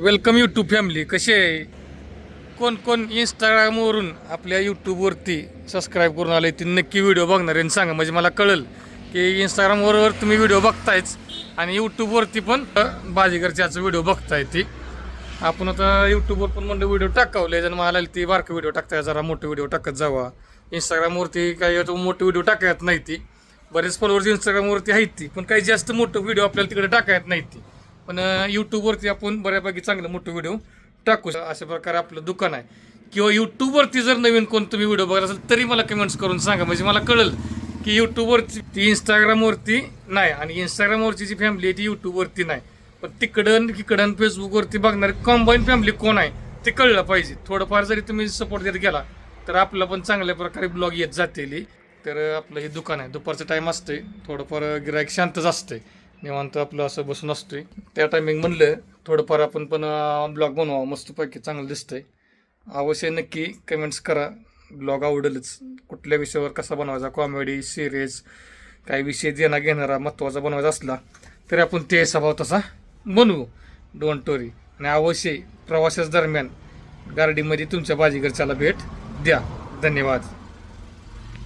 Welcome YouTube family कसे आहे? कोण कोण इंस्टाग्रामवरून आपल्या यूट्यूबवरती सबस्क्राईब करून आले ते नक्की व्हिडिओ बघणार आहे आणि सांगा. म्हणजे मला कळेल की इंस्टाग्रामवर तुम्ही व्हिडिओ बघतायच आणि यूट्यूबवरती पण अ, बाजीगरच्याचं व्हिडिओ बघताय ती. आपण आता यूट्यूबवर पण म्हणलं व्हिडिओ टाकावले जण मला ती बारकं व्हिडिओ टाकताय जरा मोठे व्हिडिओ टाकत जावा. इंस्टाग्रामवरती काही मोठे व्हिडिओ टाकायत नाही ती. बरेच फॉलोअर्स इंस्टाग्रामवरती आहेत ती पण काही जास्त मोठं व्हिडिओ आपल्याला तिकडे टाकायत नाही ती. पण यूट्यूबवरती आपण बऱ्यापैकी चांगलं मोठं व्हिडिओ टाकू. अशा प्रकारे आपलं दुकान आहे. किंवा यूट्यूबवरती जर नवीन कोण तुम्ही व्हिडिओ बघत असेल तरी मला कमेंट्स करून सांगा. म्हणजे मला कळेल की यूट्यूबवरती ती इंस्टाग्रामवरती नाही आणि इंस्टाग्रामवरची जी फॅमिली आहे ती यूट्यूबवरती नाही. पण तिकडं तिकडं फेसबुकवरती बघणारी कॉम्बाईन फॅमिली कोण आहे ते कळलं पाहिजे. थोडंफार जरी तुम्ही सपोर्ट देत गेला तर आपलं पण चांगल्या प्रकारे ब्लॉग येत जातेली. तर आपलं हे दुकान आहे. दुपारचं टाईम असते थोडंफार गिरायक शांतच असते निवांत आपलं असं बसून असतोय. त्या टायमिंग म्हणलं थोडंफार आपण पण ब्लॉग बनवा मस्तपैकी चांगलं दिसतंय. अवश्य नक्की कमेंट्स करा. ब्लॉग आवडेलच. कुठल्या विषयावर कसा बनवायचा? कॉमेडी सिरीज काही विषय देणा घेणारा महत्त्वाचा बनवायचा असला तरी आपण ते स्वभाव तसा बनवू. डोंट वरी आणि अवश्य प्रवासाच दरम्यान गार्डीमध्ये तुमच्या बाजीगरच्याला भेट द्या. धन्यवाद.